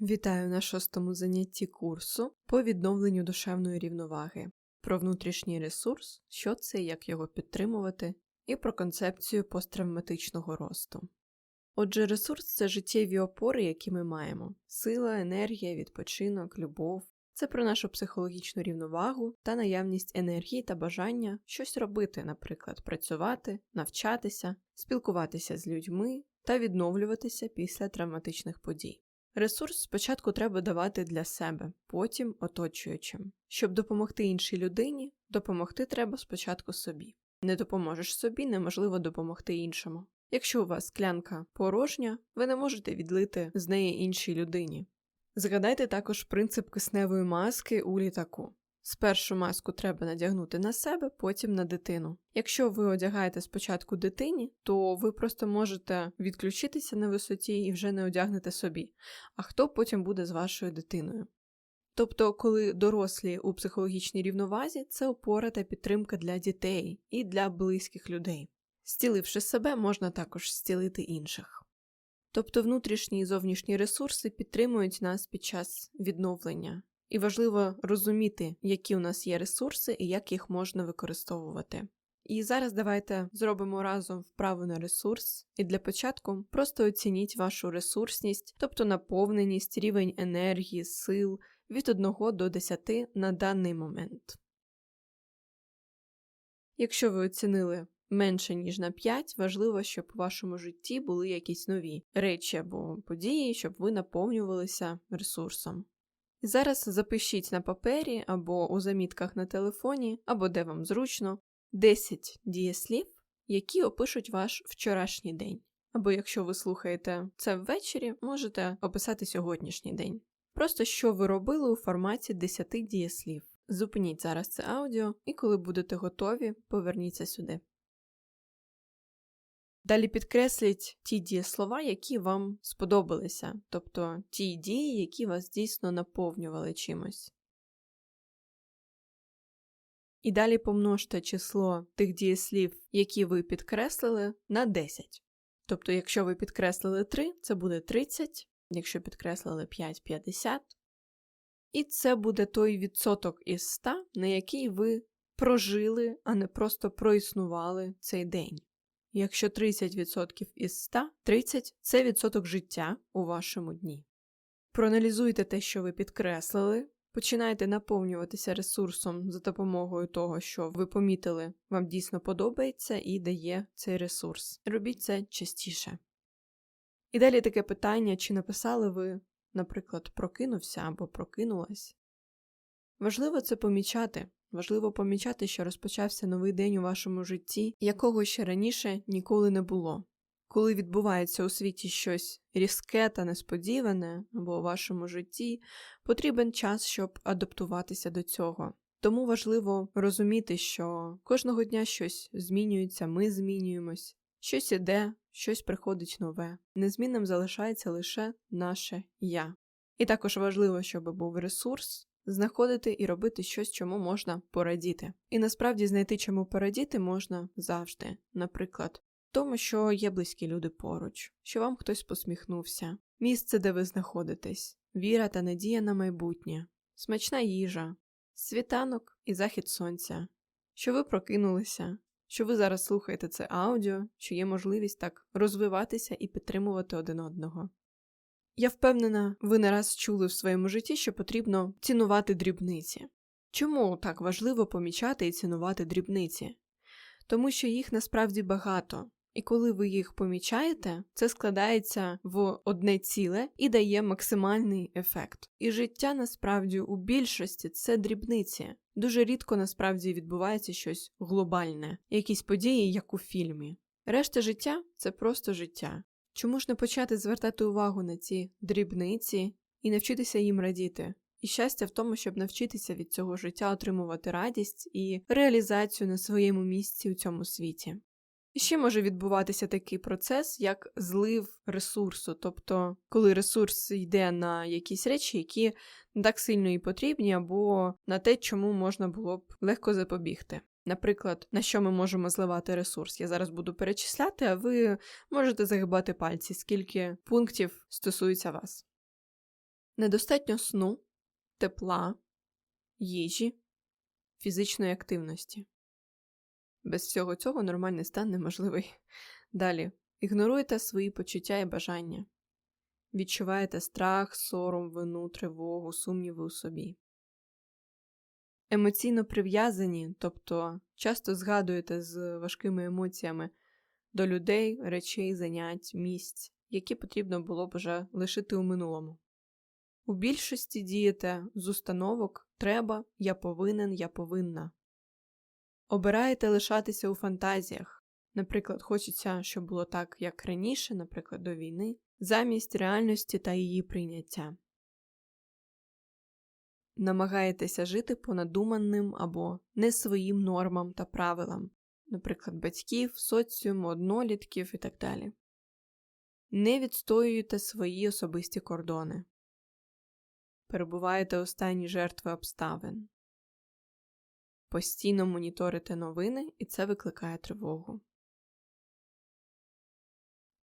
Вітаю на шостому занятті курсу по відновленню душевної рівноваги, про внутрішній ресурс, що це, як його підтримувати, і про концепцію посттравматичного росту. Отже, ресурс це життєві опори, які ми маємо: сила, енергія, відпочинок, любов. Це про нашу психологічну рівновагу та наявність енергії та бажання щось робити, наприклад, працювати, навчатися, спілкуватися з людьми та відновлюватися після травматичних подій. Ресурс спочатку треба давати для себе, потім оточуючим. Щоб допомогти іншій людині, допомогти треба спочатку собі. Не допоможеш собі, неможливо допомогти іншому. Якщо у вас склянка порожня, ви не можете відлити з неї іншій людині. Згадайте також принцип кисневої маски у літаку. Спершу маску треба надягнути на себе, потім на дитину. Якщо ви одягаєте спочатку дитині, то ви просто можете відключитися на висоті і вже не одягнете собі, а хто потім буде з вашою дитиною. Тобто, коли дорослі у психологічній рівновазі, це опора та підтримка для дітей і для близьких людей. Стіливши себе, можна також зцілити інших. Тобто внутрішні і зовнішні ресурси підтримують нас під час відновлення, і важливо розуміти, які у нас є ресурси і як їх можна використовувати. І зараз давайте зробимо разом вправу на ресурс, і для початку просто оцініть вашу ресурсність, тобто наповненість, рівень енергії, сил від 1 до 10 на даний момент. Якщо ви оцінили менше, ніж на 5, важливо, щоб у вашому житті були якісь нові речі або події, щоб ви наповнювалися ресурсом. Зараз запишіть на папері або у замітках на телефоні, або де вам зручно 10 дієслів, які опишуть ваш вчорашній день. Або якщо ви слухаєте це ввечері, можете описати сьогоднішній день. Просто що ви робили у форматі 10 дієслів. Зупиніть зараз це аудіо, і коли будете готові, поверніться сюди. Далі підкресліть ті дієслова, які вам сподобалися, тобто ті дії, які вас дійсно наповнювали чимось. І далі помножте число тих дієслів, які ви підкреслили, на 10. Тобто, якщо ви підкреслили 3, це буде 30, якщо підкреслили 5 50. І це буде той відсоток із 100, на який ви прожили, а не просто проіснували цей день. Якщо 30% із 100, 30 – це відсоток життя у вашому дні. Проаналізуйте те, що ви підкреслили, починайте наповнюватися ресурсом за допомогою того, що ви помітили, вам дійсно подобається і дає цей ресурс. Робіть це частіше. І далі таке питання, чи написали ви, наприклад, прокинувся або прокинулась. Важливо це помічати, Важливо помічати, що розпочався новий день у вашому житті, якого ще раніше ніколи не було. Коли відбувається у світі щось різке та несподіване або у вашому житті, потрібен час, щоб адаптуватися до цього. Тому важливо розуміти, що кожного дня щось змінюється, ми змінюємось, щось іде, щось приходить нове. Незмінним залишається лише наше я. І також важливо, щоб був ресурс, знаходити і робити щось, чому можна порадіти. І насправді знайти чому порадіти можна завжди, наприклад, тому, що є близькі люди поруч, що вам хтось посміхнувся, місце, де ви знаходитесь, віра та надія на майбутнє, смачна їжа, світанок і захід сонця, що ви прокинулися. Що ви зараз слухаєте це аудіо, що є можливість так розвиватися і підтримувати один одного. Я впевнена, ви не раз чули в своєму житті, що потрібно цінувати дрібниці. Чому так важливо помічати і цінувати дрібниці? Тому що їх насправді багато, і коли ви їх помічаєте, це складається в одне ціле і дає максимальний ефект. І життя насправді у більшості це дрібниці. Дуже рідко насправді відбувається щось глобальне, якісь події, як у фільмі. Решта життя це просто життя. Чому ж не почати звертати увагу на ці дрібниці і навчитися їм радіти? І щастя в тому, щоб навчитися від цього життя отримувати радість і реалізацію на своєму місці у цьому світі. І ще може відбуватися такий процес, як злив ресурсу, тобто коли ресурс йде на якісь речі, які не так сильно і потрібні, або на те, чому можна було б легко запобігти. Наприклад, на що ми можемо зливати ресурс. Я зараз буду перечисляти, а ви можете загибати пальці, скільки пунктів стосується вас. недостатньо сну, тепла, їжі, фізичної активності. Без всього цього нормальний стан неможливий. Далі ігноруйте свої почуття і бажання, відчуваєте страх, сором, вину, тривогу, сумніви у собі. Емоційно прив'язані, тобто часто згадуєте з важкими емоціями до людей, речей, занять, місць, які потрібно було б вже лишити у минулому. У більшості дієте з установок треба, я повинен, я повинна. Обираєте лишатися у фантазіях. Наприклад, хочеться, щоб було так, як раніше, наприклад, до війни, замість реальності та її прийняття. Намагаєтеся жити по надуманим або не своїм нормам та правилам, наприклад, батьків, соціуму, однолітків і так далі. Не відстоюєте свої особисті кордони. Перебуваєте останні жертви обставин. Постійно моніторите новини, і це викликає тривогу.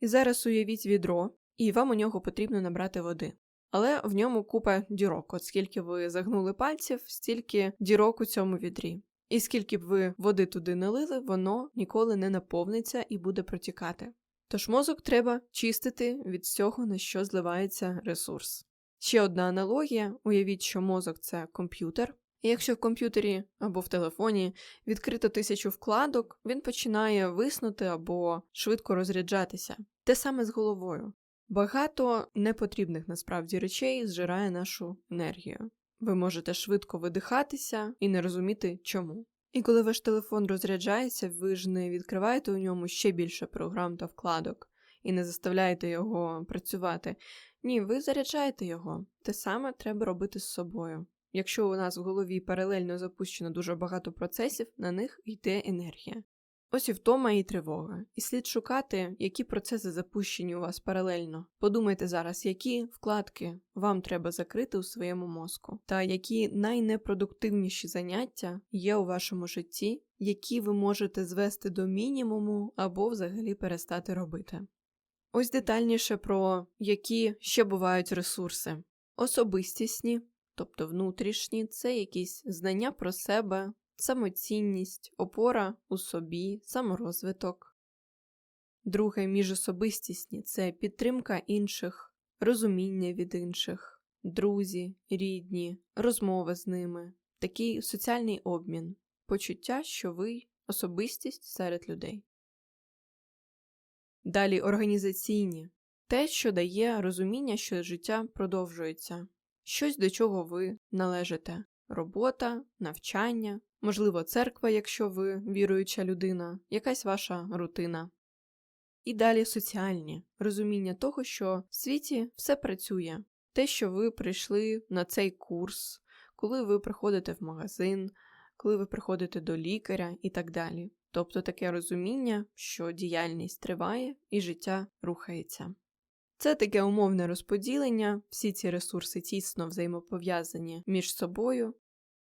І зараз уявіть відро, і вам у нього потрібно набрати води. Але в ньому купа дірок, от скільки ви загнули пальців, стільки дірок у цьому відрі. І скільки б ви води туди не лили, воно ніколи не наповниться і буде протікати. Тож мозок треба чистити від всього, на що зливається ресурс. Ще одна аналогія: уявіть, що мозок це комп'ютер, і якщо в комп'ютері або в телефоні відкрито тисячу вкладок, він починає виснути або швидко розряджатися. Те саме з головою. Багато непотрібних насправді речей зжирає нашу енергію. Ви можете швидко видихатися і не розуміти чому. І коли ваш телефон розряджається, ви ж не відкриваєте у ньому ще більше програм та вкладок і не заставляєте його працювати. Ні, ви заряджаєте його. Те саме треба робити з собою. Якщо у нас в голові паралельно запущено дуже багато процесів, на них йде енергія. Ось і втома і тривога. І слід шукати, які процеси запущені у вас паралельно. Подумайте зараз, які вкладки вам треба закрити у своєму мозку, та які найнепродуктивніші заняття є у вашому житті, які ви можете звести до мінімуму або взагалі перестати робити. Ось детальніше про які ще бувають ресурси. Особистісні, тобто внутрішні, це якісь знання про себе, самоцінність, опора у собі, саморозвиток. Друге міжособистісні це підтримка інших, розуміння від інших, друзі, рідні, розмова з ними, такий соціальний обмін, почуття, що ви особистість серед людей. Далі організаційні те, що дає розуміння, що життя продовжується, щось до чого ви належите робота, навчання, можливо, церква, якщо ви віруюча людина, якась ваша рутина. І далі соціальні розуміння того, що в світі все працює, те, що ви прийшли на цей курс, коли ви приходите в магазин, коли ви приходите до лікаря і так далі. Тобто таке розуміння, що діяльність триває і життя рухається. Це таке умовне розподілення, всі ці ресурси тісно взаємопов'язані між собою,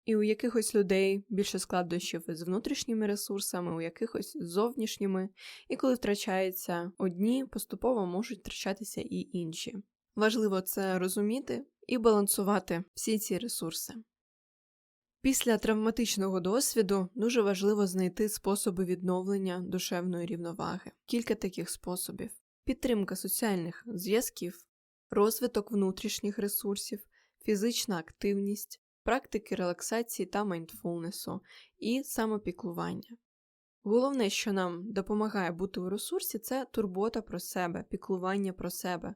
і у якихось людей більше складнощів з внутрішніми ресурсами, у якихось з зовнішніми, і коли втрачаються одні, поступово можуть втрачатися і інші. Важливо це розуміти і балансувати всі ці ресурси. Після травматичного досвіду дуже важливо знайти способи відновлення душевної рівноваги. Кілька таких способів: підтримка соціальних зв'язків, розвиток внутрішніх ресурсів, фізична активність, практики релаксації та майндфулнесу і самопіклування. Головне, що нам допомагає бути у ресурсі, це турбота про себе, піклування про себе.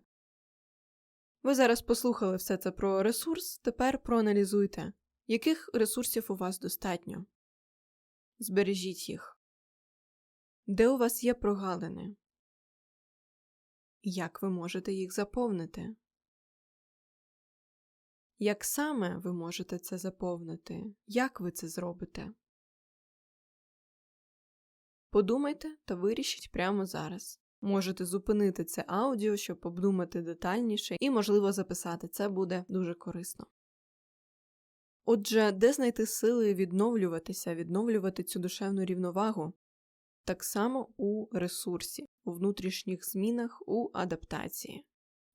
Ви зараз послухали все це про ресурс, тепер проаналізуйте, яких ресурсів у вас достатньо. Збережіть їх. Де у вас є прогалини? Як ви можете їх заповнити? Як саме ви можете це заповнити? Як ви це зробите? Подумайте та вирішіть прямо зараз. Можете зупинити це аудіо, щоб обдумати детальніше, і, можливо, записати це буде дуже корисно. Отже, де знайти сили відновлюватися, відновлювати цю душевну рівновагу? Так само у ресурсі, у внутрішніх змінах, у адаптації.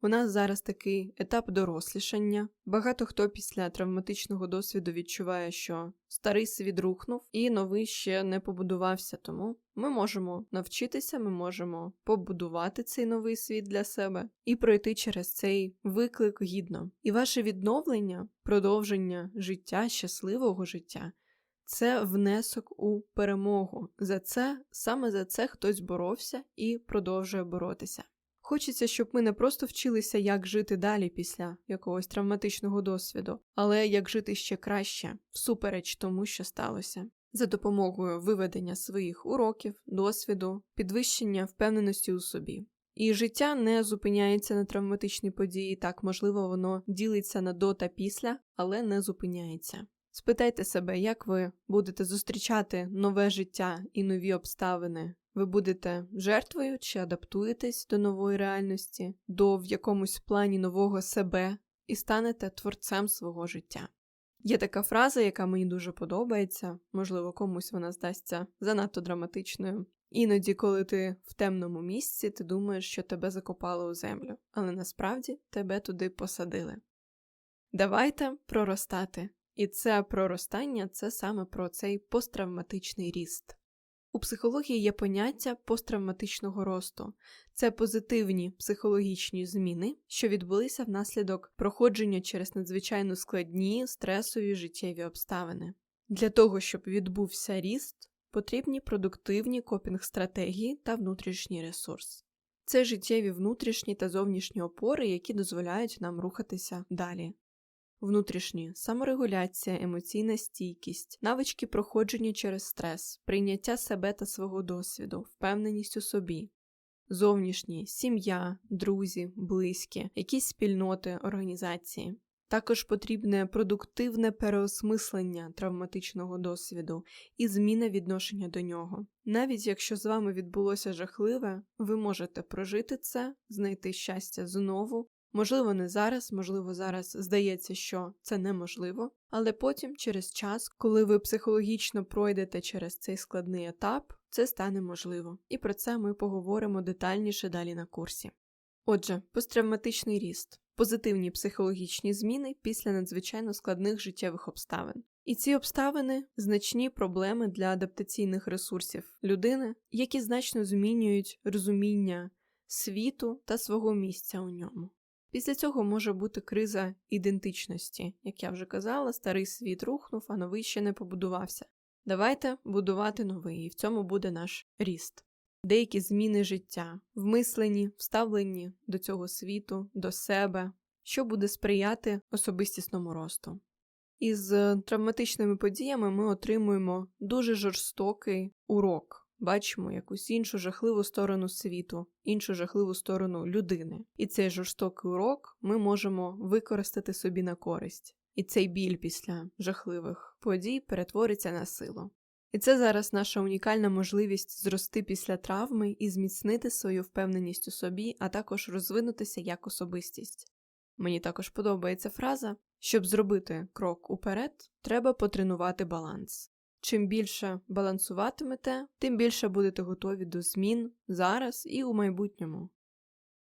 У нас зараз такий етап дорослішання. Багато хто після травматичного досвіду відчуває, що старий світ рухнув і новий ще не побудувався. Тому ми можемо навчитися, ми можемо побудувати цей новий світ для себе і пройти через цей виклик гідно. І ваше відновлення, продовження життя, щасливого життя. Це внесок у перемогу. За це саме за це хтось боровся і продовжує боротися. Хочеться, щоб ми не просто вчилися, як жити далі після якогось травматичного досвіду, але як жити ще краще, всупереч тому, що сталося, за допомогою виведення своїх уроків, досвіду, підвищення впевненості у собі. І життя не зупиняється на травматичній події, так можливо, воно ділиться на до та після, але не зупиняється. Спитайте себе, як ви будете зустрічати нове життя і нові обставини ви будете жертвою чи адаптуєтесь до нової реальності, до в якомусь плані нового себе і станете творцем свого життя. Є така фраза, яка мені дуже подобається, можливо, комусь вона здасться занадто драматичною. Іноді, коли ти в темному місці, ти думаєш, що тебе закопали у землю, але насправді тебе туди посадили. Давайте проростати. І це проростання це саме про цей посттравматичний ріст. У психології є поняття посттравматичного росту, це позитивні психологічні зміни, що відбулися внаслідок проходження через надзвичайно складні стресові життєві обставини. Для того, щоб відбувся ріст, потрібні продуктивні копінг-стратегії та внутрішній ресурс. Це життєві внутрішні та зовнішні опори, які дозволяють нам рухатися далі внутрішні саморегуляція, емоційна стійкість, навички проходження через стрес, прийняття себе та свого досвіду, впевненість у собі, зовнішні сім'я, друзі, близькі, якісь спільноти, організації. Також потрібне продуктивне переосмислення травматичного досвіду і зміна відношення до нього. Навіть якщо з вами відбулося жахливе, ви можете прожити це, знайти щастя знову Можливо, не зараз, можливо, зараз здається, що це неможливо, але потім, через час, коли ви психологічно пройдете через цей складний етап, це стане можливо, і про це ми поговоримо детальніше далі на курсі. Отже, посттравматичний ріст, позитивні психологічні зміни після надзвичайно складних життєвих обставин. І ці обставини значні проблеми для адаптаційних ресурсів людини, які значно змінюють розуміння світу та свого місця у ньому. Після цього може бути криза ідентичності. Як я вже казала, старий світ рухнув, а новий ще не побудувався. Давайте будувати новий, і в цьому буде наш ріст. Деякі зміни життя, вмислені, вставлені до цього світу, до себе, що буде сприяти особистісному росту. Із травматичними подіями ми отримуємо дуже жорстокий урок бачимо якусь іншу жахливу сторону світу, іншу жахливу сторону людини. І цей жорстокий урок ми можемо використати собі на користь. І цей біль після жахливих подій перетвориться на силу. І це зараз наша унікальна можливість зрости після травми і зміцнити свою впевненість у собі, а також розвинутися як особистість. Мені також подобається фраза: щоб зробити крок уперед, треба потренувати баланс. Чим більше балансуватимете, тим більше будете готові до змін зараз і у майбутньому.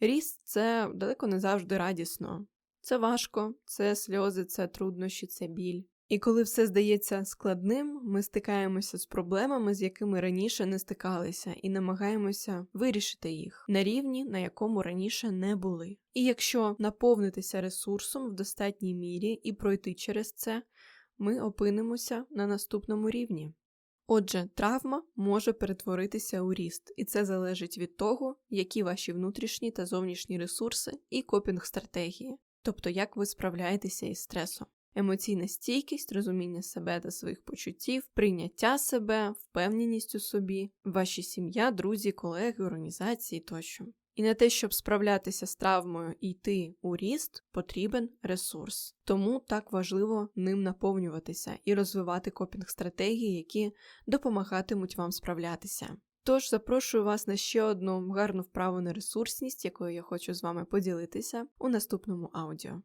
Ріст це далеко не завжди радісно. Це важко, це сльози, це труднощі, це біль. І коли все здається складним, ми стикаємося з проблемами, з якими раніше не стикалися, і намагаємося вирішити їх на рівні, на якому раніше не були. І якщо наповнитися ресурсом в достатній мірі і пройти через це, ми опинимося на наступному рівні. Отже, травма може перетворитися у ріст, і це залежить від того, які ваші внутрішні та зовнішні ресурси і копінг стратегії, тобто як ви справляєтеся із стресом. Емоційна стійкість, розуміння себе та своїх почуттів, прийняття себе, впевненість у собі, ваші сім'я, друзі, колеги, організації тощо. І на те, щоб справлятися з травмою і йти у ріст, потрібен ресурс. Тому так важливо ним наповнюватися і розвивати копінг стратегії, які допомагатимуть вам справлятися. Тож запрошую вас на ще одну гарну вправу на ресурсність, якою я хочу з вами поділитися у наступному аудіо.